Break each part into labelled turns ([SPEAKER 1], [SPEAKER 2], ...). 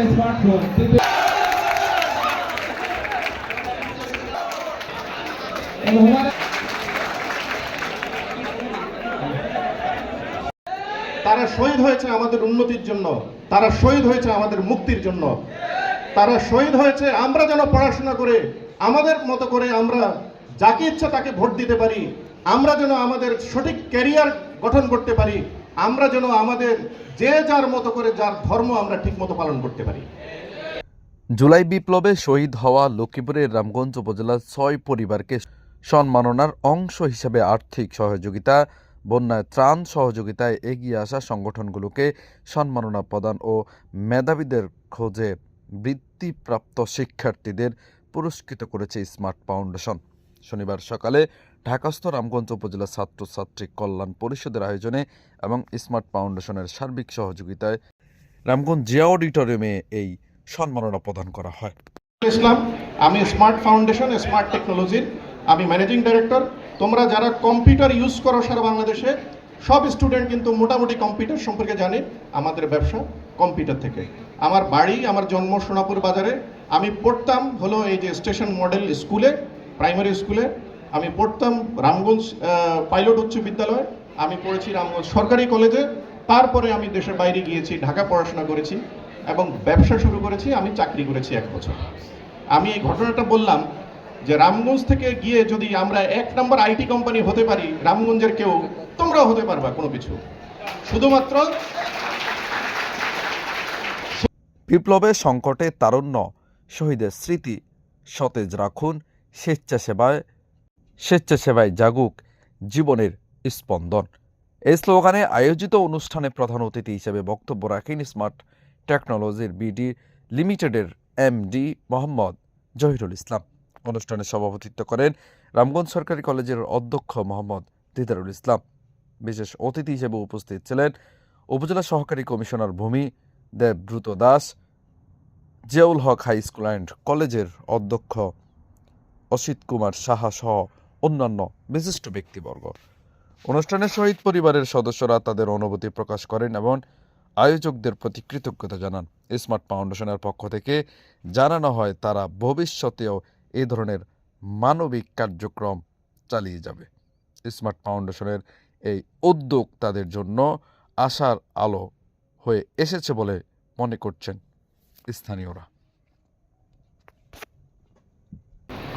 [SPEAKER 1] তারা শহীদ হয়েছে আমাদের উন্নতির জন্য, তারা শহীদ হয়েছে আমাদের মুক্তির জন্য। তারা শহীদ হয়েছে, আমরা যেন পড়াশোনা করে, আমাদের মতো করে আমরা যাকে ইচ্ছা তাকে ভোট দিতে পারি, আমরা যেন আমাদের সঠিক ক্যারিয়ার গঠন করতে পারি। আমরা যেন আমাদের যে যার মতো করে যার ধর্ম আমরা ঠিকমতো পালন করতে পারি।
[SPEAKER 2] জুলাই বিপ্লবে শহীদ হওয়া লক্ষ্মীপুরের রামগঞ্জ উপজেলার ছয় পরিবারকে সম্মাননার অংশ হিসেবে আর্থিক সহযোগিতা, বন্যায় ত্রাণ সহযোগিতায় এগিয়ে আসা সংগঠনগুলোকে সম্মাননা প্রদান ও মেধাবীদের খোঁজে বৃত্তিপ্রাপ্ত শিক্ষার্থীদের পুরস্কৃত করেছে স্মার্ট ফাউন্ডেশন। শনিবার সকালে ঢাকাস্থ রামগঞ্জ উপজেলা ছাত্রছাত্রী কল্যাণ পরিষদের আয়োজনে এবং স্মার্ট ফাউন্ডেশনের সার্বিক সহযোগিতায় রামগঞ্জ জিয়া অডিটোরিয়ামে এই সম্মাননা প্রদান করা হয়।
[SPEAKER 1] ইসলাম, আমি স্মার্ট ফাউন্ডেশন, স্মার্ট টেকনোলজির, আমি ম্যানেজিং ডাইরেক্টর। তোমরা যারা কম্পিউটার ইউজ করো সারা বাংলাদেশে, সব স্টুডেন্ট কিন্তু মোটামুটি কম্পিউটার সম্পর্কে জানে আমাদের ব্যবসা কম্পিউটার থেকে। আমার বাড়ি, আমার জন্ম সোনাপুর বাজারে। আমি পড়তাম হলো এই যে স্টেশন মডেল স্কুলে, প্রাইমারি স্কুলে। আমি পড়তাম রামগঞ্জ পাইলট উচ্চ বিদ্যালয়। আমি পড়েছি রামগঞ্জ সরকারি কলেজে। তারপরে আমি দেশের বাইরে গিয়েছি, ঢাকা পড়াশোনা করেছি এবং ব্যবসা শুরু করেছি, আমি চাকরি করেছি এক বছর। আমি এই ঘটনাটা বললাম যে রামগঞ্জ থেকে গিয়ে যদি আমরা এক নম্বর আইটি কোম্পানি হতে পারি, রামগঞ্জের কেউ, তোমরাও হতে পারবা কোনো কিছু। শুধুমাত্র
[SPEAKER 2] বিপ্লবের সংকটে তারুণ্য, শহীদের স্মৃতি, সতেজ রাখুন, স্বেচ্ছাসেবায় স্বেচ্ছাসেবায় জাগুক জীবনের স্পন্দন। এই স্লোগানে আয়োজিত অনুষ্ঠানে প্রধান অতিথি হিসেবে বক্তব্য রাখেন স্মার্ট টেকনোলজির বিডি লিমিটেডের এমডি মোহাম্মদ জহিরুল ইসলাম। অনুষ্ঠানে সভাপতিত্ব করেন রামগঞ্জ সরকারি কলেজের অধ্যক্ষ মোহাম্মদ দিদারুল ইসলাম। বিশেষ অতিথি হিসেবে উপস্থিত ছিলেন উপজেলা সহকারী কমিশনার ভূমি Debabrata Das, Ziaul Haque high school and কলেজের অধ্যক্ষ অসিত কুমার সাহা সহ অন্যান্য বিশিষ্ট ব্যক্তিবর্গ। অনুষ্ঠানে শহীদ পরিবারের সদস্যরা তাদের অনুভূতি প্রকাশ করেন এবং আয়োজকদের প্রতি কৃতজ্ঞতা জানান। স্মার্ট ফাউন্ডেশনের পক্ষ থেকে জানানো হয়, তারা ভবিষ্যতেও এই ধরনের মানবিক কার্যক্রম চালিয়ে যাবে। স্মার্ট ফাউন্ডেশনের এই উদ্যোগ তাদের জন্য আশার আলো হয়ে এসেছে বলে মনে করছেন স্থানীয়রা।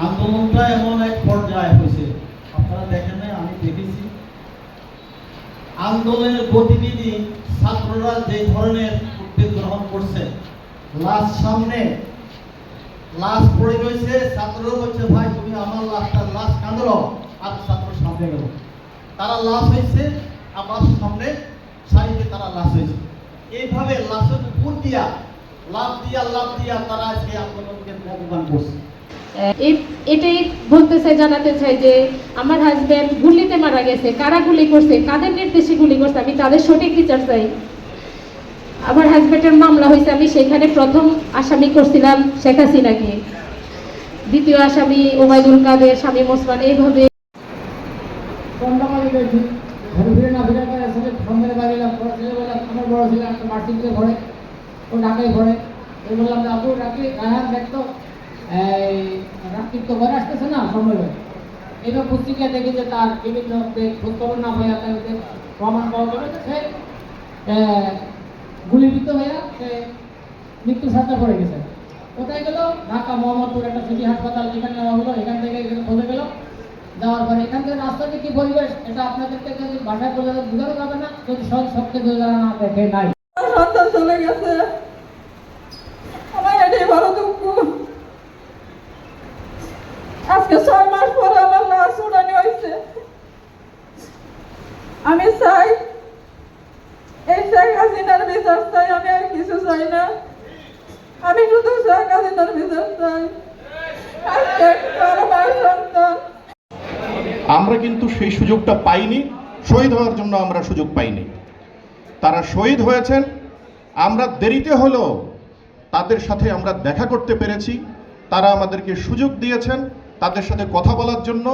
[SPEAKER 3] আন্দোলনটা এমন আপনারা দেখেন নাই, আমি দেখেছি। আন্দোলনের গতিবিধি ছাত্ররা যে ধরনের উদ্যোগ গ্রহণ করছে, লাশ সামনে, লাশ পড়ে রয়েছে ছাত্ররা বলছে, ভাই, তুমি আমার লাশটা লাশ কাঁদলো আর ছাত্র সামনে গেল। তারা লাশ হয়েছে, আমার সামনে, সারিতে তারা লাশ হয়েছে। এইভাবে লাশের উপর দিয়া লাভ দিয়া লাভ দিয়া তারা আজকে আন্দোলনকে ত্যাগবান করছে।
[SPEAKER 4] এটাই বলতে চাই জানাতে চাই যে আমার হাজবেন্ড গুলিতে মারা গেছে, কারা গুলি করছে, কাদের নির্দেশে গুলি করছে, আমি তাদের সঠিক বিচার চাই। আমার হাজবেন্ডের মামলা হয়েছে, আমি সেখানে প্রথম আসামি করছিলাম শেখ হাসিনাকে। দ্বিতীয় আসামি ওবায়দুল কাদের, স্বামী মোসমান এইভাবে।
[SPEAKER 5] ও ঢাকায় ঘরে। বললাম রাখি, গায়ে দেখতো এই রাত্রি তো ঘরে আসতেছে না, সময় এবার পত্রিকায় দেখি যে তার বিভিন্ন খোঁজ খবর না হয়ে যে প্রমাণ পাওয়া গেল সে গুলিবিদ্ধ হয়ে সে মৃত্যু সাথে পড়ে গেছে। কোথায় গেল? ঢাকা মোহাম্মদপুর একটা সিটি হাসপাতাল যেখানে নেওয়া হলো, এখান থেকে খোঁজে গেল। যাওয়ার পরে এখান থেকে রাস্তাতে কি পরিবেশ? এটা আপনাদেরকে যদি ভাষায় বলে বোঝানো যাবে না। যদি সব সবকে যারা না দেখে নাই।
[SPEAKER 6] সন্তান চলে গেছে। আমার এটাই বড় আজকে ছয় মাস পরে আমার লাশ উড়ানি হয়েছে। আমি চাই, এই শেখ হাসিনার বিচার চাই, আমি আর কিছু চাই না। আমি শুধু শেখ হাসিনার বিচার চাই। আমরা
[SPEAKER 1] কিন্তু সেই সুযোগটা পাইনি, শহীদ হওয়ার জন্য আমরা সুযোগ পাইনি। তারা শহীদ হয়েছেন, আমরা দেরিতে হলেও তাদের সাথে আমরা দেখা করতে পেরেছি, তারা আমাদেরকে সুযোগ দিয়েছেন। তাদের সাথে কথা বলার জন্য,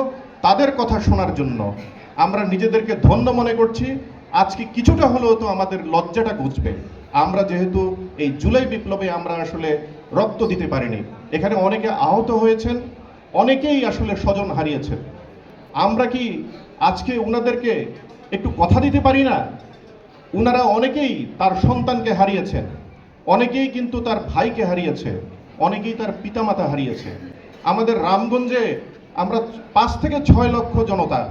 [SPEAKER 1] তাদের কথা শোনার জন্য। আমরা নিজেদেরকে ধন্য মনে করছি। আজকে কিছুটা হলেও তো আমাদের লজ্জাটা ঘুচবে আমরা যেহেতু এই জুলাই বিপ্লবে আমরা আসলে রক্ত দিতে পারিনি। এখানে অনেকে আহত হয়েছেন, অনেকেই আসলে স্বজন হারিয়েছেন। আমরা কি আজকে ওনাদেরকে একটু কথা দিতে পারি না? ওনারা অনেকেই তার সন্তানকে হারিয়েছেন, অনেকেই কিন্তু তার ভাইকে হারিয়েছে, অনেকেই তার পিতামাতা হারিয়েছে। আমাদের রামগঞ্জে আমরা পাঁচ থেকে ছয় লক্ষ জনতা।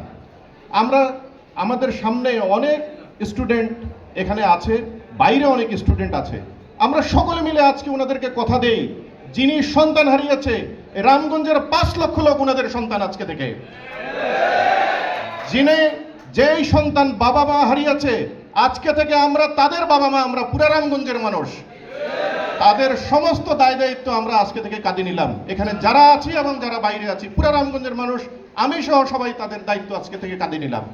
[SPEAKER 1] আমরা আমাদের সামনে অনেক স্টুডেন্ট এখানে আছে, বাইরে অনেক স্টুডেন্ট আছে। আমরা সকলে মিলে আজকে ওনাদেরকে কথা দেই, যিনি সন্তান হারিয়েছে রামগঞ্জের পাঁচ লক্ষ লোক ওনাদের সন্তান আজকে থেকে। যিনি যেই সন্তান বাবা মা হারিয়েছে, আজকে থেকে আমরা তাদের বাবা মা, আমরা পুরা রামগঞ্জের মানুষ। তাদের সমস্ত দায় দায়িত্ব আমরা আজকে থেকে কাঁদে নিলাম। এখানে যারা আছি এবং যারা বাইরে আছি, পুরা রামগঞ্জের মানুষ, আমি সহ সবাই তাদের দায়িত্ব আজকে থেকে কাঁদে নিলাম।